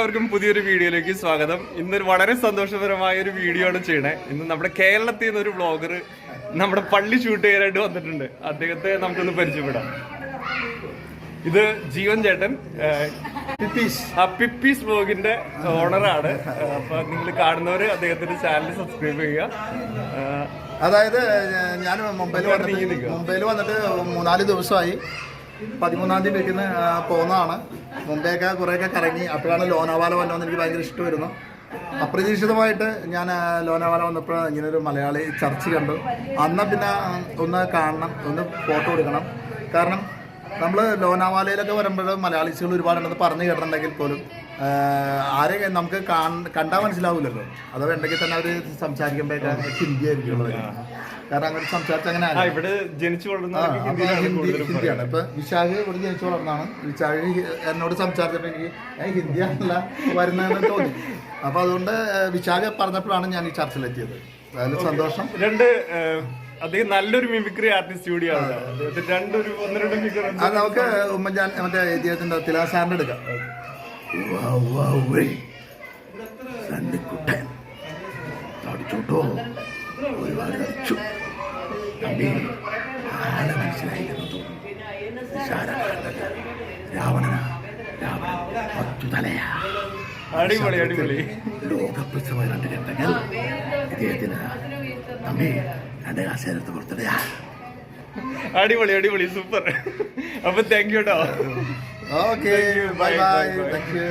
എല്ലാവർക്കും പുതിയൊരു വീഡിയോയിലേക്ക് സ്വാഗതം. ഇന്നൊരു വളരെ സന്തോഷപരമായ ഒരു വീഡിയോ ആണ് ചെയ്യണേ. ഇന്ന് നമ്മുടെ കേരളത്തിൽ നിന്ന് ഒരു വ്ളോഗർ നമ്മുടെ പള്ളി ഷൂട്ട് ചെയ്യാനായിട്ട് വന്നിട്ടുണ്ട്. അദ്ദേഹത്തെ നമുക്കൊന്ന് പരിചയപ്പെടാം. ഇത് ജീവൻ ചേട്ടൻ പിപ്പീസ്. ആ പിപ്പീസ് ബ്ലോഗിന്റെ ഓണറാണ് അപ്പൊ നിങ്ങൾ കാണുന്നവര് അദ്ദേഹത്തിന്റെ ചാനൽ സബ്സ്ക്രൈബ് ചെയ്യുക. അതായത് ഞാൻ മുംബൈയിൽ വന്നിട്ട്. മുംബൈയിൽ വന്നിട്ട് മൂന്നാൽ ദിവസമായി. പതിമൂന്നാം തീയതി വെക്കുന്ന പോകുന്നതാണ്. മുംബൈയൊക്കെ കുറേയൊക്കെ കറങ്ങി അപ്പോഴാണ് ലോനാവാല വന്നതെന്ന് എനിക്ക് ഭയങ്കര ഇഷ്ടമായിരുന്നു. അപ്രതീക്ഷിതമായിട്ട് ഞാൻ ലോനാവാല വന്നപ്പോൾ ഇങ്ങനെ ഒരു മലയാളി ചർച്ച കണ്ടു. അന്ന് പിന്നെ ഒന്ന് കാണണം ഒന്ന് ഫോട്ടോ എടുക്കണം. കാരണം നമ്മൾ ലോനാവാലയിലൊക്കെ വരുമ്പോൾ മലയാളീസുകൾ ഒരുപാടുണ്ടെന്ന് പറഞ്ഞു കേട്ടിട്ടുണ്ടെങ്കിൽ പോലും ആരെ നമുക്ക് കാണ് കണ്ടാൽ മനസ്സിലാവില്ലല്ലോ അഥവാ ഉണ്ടെങ്കിൽ തന്നെ അവർ സംസാരിക്കുമ്പോഴൊക്കെ ഹിന്ദി ആയിരിക്കും കാരണം അങ്ങനെ സംസാരിച്ച അങ്ങനെ ഇവിടെ ജനിച്ചു ഹിന്ദി ഹിന്ദിയാണ് ഇപ്പൊ വിശാഖ് ഇവിടെ ജനിച്ചു വളർന്നാണ് വിശാഖ് എന്നോട് സംസാരിച്ചപ്പോൾ എനിക്ക് ഞാൻ ഹിന്ദിയാണല്ല വരുന്നതെന്ന് തോന്നി. അപ്പൊ അതുകൊണ്ട് വിശാഖ് പറഞ്ഞപ്പോഴാണ് ഞാൻ ഈ ചർച്ചയിലെത്തിയത് അതിൽ സന്തോഷം. രണ്ട് അദ്ദേഹം നല്ലൊരു മിമിക്രി ആർട്ടിസ്റ്റ് കൂടിയാണ് അദ്ദേഹത്തിന് രണ്ടൊരു ഒന്ന് രണ്ട് ഫിഗർ അത് നമുക്ക് ഉമ്മൻചാൻ മറ്റേ ഇദ്ദേഹത്തിന്റെ തിലാസാറിന്റെ എടുക്കാം. ഉവ്വ, ഉവ്വ, ഉവ്വേ. സണ്ണിക്കുട്ടൻ. തടിച്ചോട്ടോ. ഒരുപാട് കളിച്ചു തമ്പി ആളെ മനസ്സിലായില്ലെന്ന് തോന്നുന്നു. വിശാലകാന്തല്ല. രാവണനാ രാവണൻ. പത്തു തലയാ. അടിപൊളി അടിപൊളി. ലോകപ്രസവ രണ്ട് ഘട്ടങ്ങൾ ഇദ്ദേഹത്തിന് തമ്പി രണ്ട് കാശേരത്ത് കൊടുത്തിട്ട് അടിപൊളി അടിപൊളി സൂപ്പർ അപ്പൊ താങ്ക് യു കേട്ടോ okay bye bye. Thank you